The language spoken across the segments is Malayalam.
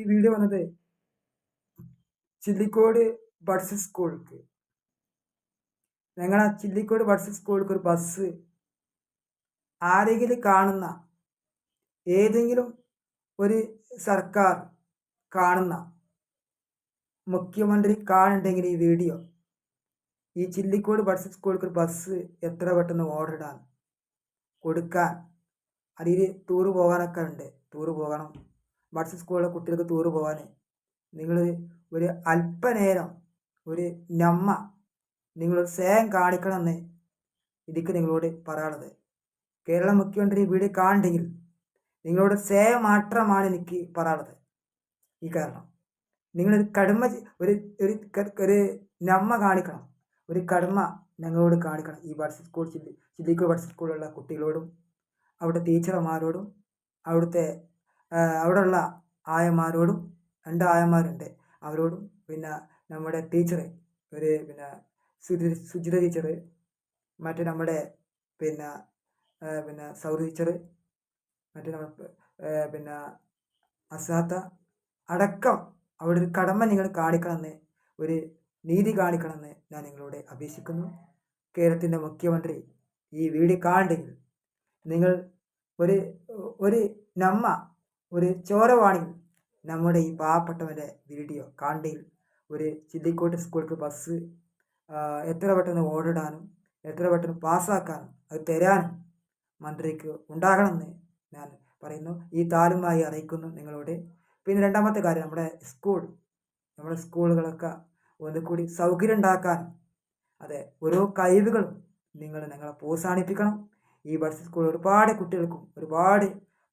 ഈ വീഡിയോ വന്നത് ചില്ലിക്കോട് ബഡ്സ് സ്കൂൾക്ക് ഞങ്ങളെ ചില്ലിക്കോട് ബഡ്സ് സ്കൂൾക്ക് ഒരു ബസ് ആരെങ്കിലും കാണുന്ന ഏതെങ്കിലും ഒരു സർക്കാർ കാണുന്ന മുഖ്യമന്ത്രി കാണുന്നുണ്ടെങ്കിൽ ഈ വീഡിയോ ഈ ചില്ലിക്കോട് ബഡ്സ് സ്കൂൾക്ക് ഒരു ബസ് എത്ര പെട്ടെന്ന് ഓർഡർ ഇടാൻ കൊടുക്കാൻ അതിൽ ടൂറ് പോകാനൊക്കെ ഉണ്ട്. ടൂറ് പോകണം. ബഡ്സ് സ്കൂളിലെ കുട്ടികൾക്ക് ടൂറ് പോകാൻ നിങ്ങൾ ഒരു അല്പനേരം ഒരു നമ്മ നിങ്ങളൊരു സ്നേഹം കാണിക്കണമെന്ന് എനിക്ക് നിങ്ങളോട് പറയാനുള്ളത്. കേരള മുഖ്യമന്ത്രി വീഡിയോ കാണണ്ടെങ്കിൽ നിങ്ങളോട് സ്നേഹം മാത്രമാണ് എനിക്ക് പറയാനുള്ളത് ഈ കാരണം നിങ്ങളൊരു കടുമ ഒരു ഒരു ഒരു നമ്മ കാണിക്കണം. ഒരു കടുമ ഞങ്ങളോട് കാണിക്കണം ഈ ബഡ്സ് സ്കൂൾ ചില്ലി ചില്ലിക്കൂർ ബഡ്സ് സ്കൂളിലുള്ള കുട്ടികളോടും അവിടുത്തെ ടീച്ചർമാരോടും അവിടുത്തെ അവിടെയുള്ള ആയമാരോടും രണ്ട് ആയമാരുണ്ട്. അവരോടും പിന്നെ നമ്മുടെ ടീച്ചറ് ഒരു പിന്നെ സുജി സുജിത ടീച്ചറ് മറ്റേ നമ്മുടെ പിന്നെ പിന്നെ സൗദി ടീച്ചറ് മറ്റേ നമ്മുടെ പിന്നെ അസാത്ത അടക്കം അവിടെ ഒരു കടമ നിങ്ങൾ കാണിക്കണമെന്ന് ഒരു നീതി കാണിക്കണമെന്ന് ഞാൻ നിങ്ങളോട് അപേക്ഷിക്കുന്നു. കേരളത്തിന്റെ മുഖ്യമന്ത്രി ഈ വീഡിയോ കാണണ്ടെങ്കിൽ നിങ്ങൾ ഒരു ഒരു നമ്മ ഒരു ചോരവാണി നമ്മുടെ ഈ പാവപ്പെട്ടവന്റെ വീഡിയോ കാണ്ടിയിൽ ഒരു ചില്ലിക്കോട്ട് സ്കൂൾക്ക് ബസ് എത്ര പെട്ടെന്ന് ഓടിടാനും എത്ര പെട്ടെന്ന് പാസ്സാക്കാനും അത് തരാനും മന്ത്രിക്ക് ഉണ്ടാകണമെന്ന് ഞാൻ പറയുന്നു. ഈ താലുമായി അറിയിക്കുന്നു നിങ്ങളോട്. പിന്നെ രണ്ടാമത്തെ കാര്യം നമ്മുടെ സ്കൂൾ നമ്മുടെ സ്കൂളുകളൊക്കെ ഒന്നുകൂടി സൗകര്യം ഉണ്ടാക്കാൻ അതെ ഓരോ കഴിവുകളും നിങ്ങൾ നിങ്ങളെ പ്രോത്സാഹിപ്പിക്കണം. ഈ ബഡ്സ് സ്കൂൾ ഒരുപാട് കുട്ടികൾക്കും ഒരുപാട്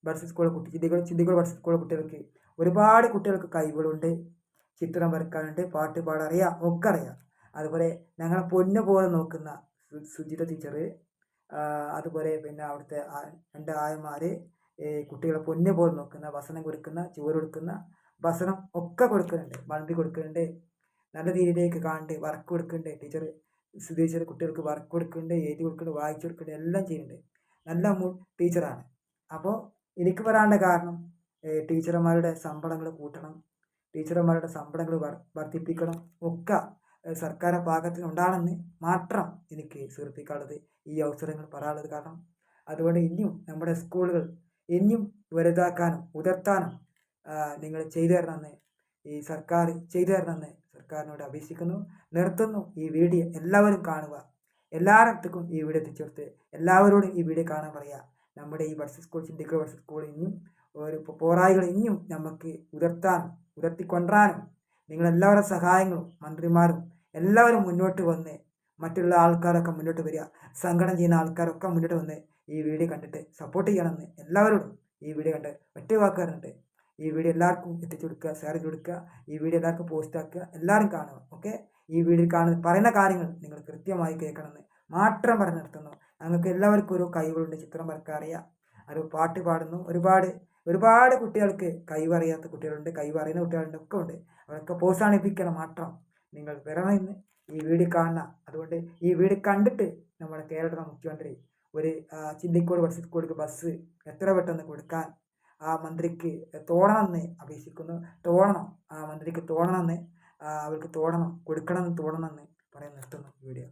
ബഡ്സ് സ്കൂളിലെ കുട്ടി ചിന്തികൾ ചിന്തികൾ സ്കൂളിലെ കുട്ടികൾക്ക് ഒരുപാട് കുട്ടികൾക്ക് കഴിവുകളുണ്ട്. ചിത്രം വരക്കാനുണ്ട് പാട്ട് പാടറിയാം ഒക്കെ അറിയാം അതുപോലെ ഞങ്ങളെ പൊന്നു പോലെ നോക്കുന്ന സുജിത ടീച്ചർ അതുപോലെ പിന്നെ അവിടുത്തെ രണ്ട് ആയമാർ കുട്ടികളെ പൊന്നു പോലെ നോക്കുന്ന ഭക്ഷണം കൊടുക്കുന്ന ചോറ് കൊടുക്കുന്ന ഭക്ഷണം ഒക്കെ കൊടുക്കുന്നുണ്ട്. വണ്ടി കൊടുക്കുന്നുണ്ട്. നല്ല രീതിയിലേക്ക് കാണ്ട് വർക്ക് കൊടുക്കുന്നുണ്ട്. ടീച്ചർ ടീച്ചർ കുട്ടികൾക്ക് വർക്ക് കൊടുക്കുന്നുണ്ട് എഴുതി കൊടുക്കുന്നുണ്ട് വായിച്ചു കൊടുക്കുന്നുണ്ട് എല്ലാം ചെയ്യുന്നുണ്ട്. നല്ല ടീച്ചറാണ്. അപ്പോൾ എനിക്ക് വരാനുള്ള കാരണം ടീച്ചർമാരുടെ ശമ്പളങ്ങൾ കൂട്ടണം ടീച്ചർമാരുടെ ശമ്പളങ്ങൾ വർദ്ധിപ്പിക്കണം ഒക്കെ സർക്കാർ ഭാഗത്ത് ഉണ്ടാണെന്ന് മാത്രം എനിക്ക് സൂചിപ്പിക്കാനുള്ളത് ഈ അവസരങ്ങൾ പറയാനുള്ളത് കാരണം അതുകൊണ്ട് ഇനിയും നമ്മുടെ സ്കൂളുകൾ ഇനിയും വലുതാക്കാനും ഉയർത്താനും നിങ്ങൾ ചെയ്തു തരണമെന്ന് ഈ സർക്കാർ ചെയ്തു തരണമെന്ന് സർക്കാരിനോട് അപേക്ഷിക്കുന്നു നിർത്തുന്നു ഈ വീഡിയോ എല്ലാവരും കാണുക എല്ലായിടത്തേക്കും ഈ വീഡിയോ എത്തിച്ചേർത്ത് എല്ലാവരോടും ഈ വീഡിയോ കാണാൻ പറയുക. നമ്മുടെ ഈ വർഷ സ്കൂൾ ചിന്തിക്കുന്ന വർഷ സ്കൂൾ ഇനിയും ഒരു പോരായികൾ ഇനിയും നമുക്ക് ഉയർത്താനും ഉയർത്തിക്കൊണ്ടാനും നിങ്ങളെല്ലാവരുടെ സഹായങ്ങളും മന്ത്രിമാരും എല്ലാവരും മുന്നോട്ട് വന്ന് മറ്റുള്ള ആൾക്കാരൊക്കെ മുന്നോട്ട് വരിക സംഘടന ചെയ്യുന്ന ആൾക്കാരൊക്കെ മുന്നോട്ട് വന്ന് ഈ വീഡിയോ കണ്ടിട്ട് സപ്പോർട്ട് ചെയ്യണമെന്ന് എല്ലാവരോടും ഈ വീഡിയോ കണ്ട് ഒറ്റ വാക്കാറുണ്ട്. ഈ വീഡിയോ എല്ലാവർക്കും എത്തിച്ചു കൊടുക്കുക ഷെയർ ചെയ്ത് കൊടുക്കുക ഈ വീഡിയോ എല്ലാവർക്കും പോസ്റ്റ് ആക്കുക എല്ലാവരും കാണുക ഓക്കെ ഈ വീഡിയോ കാണുന്ന പറയുന്ന കാര്യങ്ങൾ നിങ്ങൾ കൃത്യമായി കേൾക്കണമെന്ന് മാത്രം പറഞ്ഞു നിർത്തുന്നു. ഞങ്ങൾക്ക് എല്ലാവർക്കും ഒരു കഴിവുണ്ട് ചിത്രം വരക്കാൻ അറിയാം. അത് പാട്ട് പാടുന്നു. ഒരുപാട് ഒരുപാട് കുട്ടികൾക്ക് കഴിവറിയാത്ത കുട്ടികളുണ്ട് കഴിവറിയുന്ന കുട്ടികളുണ്ട് ഒക്കെ ഉണ്ട്. അവരൊക്കെ പ്രോത്സാഹിപ്പിക്കണം മാത്രം. നിങ്ങൾ വരണമെന്ന് ഈ വീട് കാണണം അതുകൊണ്ട് ഈ വീട് കണ്ടിട്ട് നമ്മുടെ കേരള മുഖ്യമന്ത്രി ഒരു ചിന്തിക്കോട് ബസ് ബസ് എത്ര പെട്ടെന്ന് കൊടുക്കാൻ ആ മന്ത്രിക്ക് തോന്നണമെന്ന് അപേക്ഷിക്കുന്നു. തോണണം ആ മന്ത്രിക്ക് തോണണമെന്ന് അവർക്ക് തോണണം കൊടുക്കണമെന്ന് തോണണമെന്ന് പറയാൻ നിർത്തുന്നു വീഡിയോ.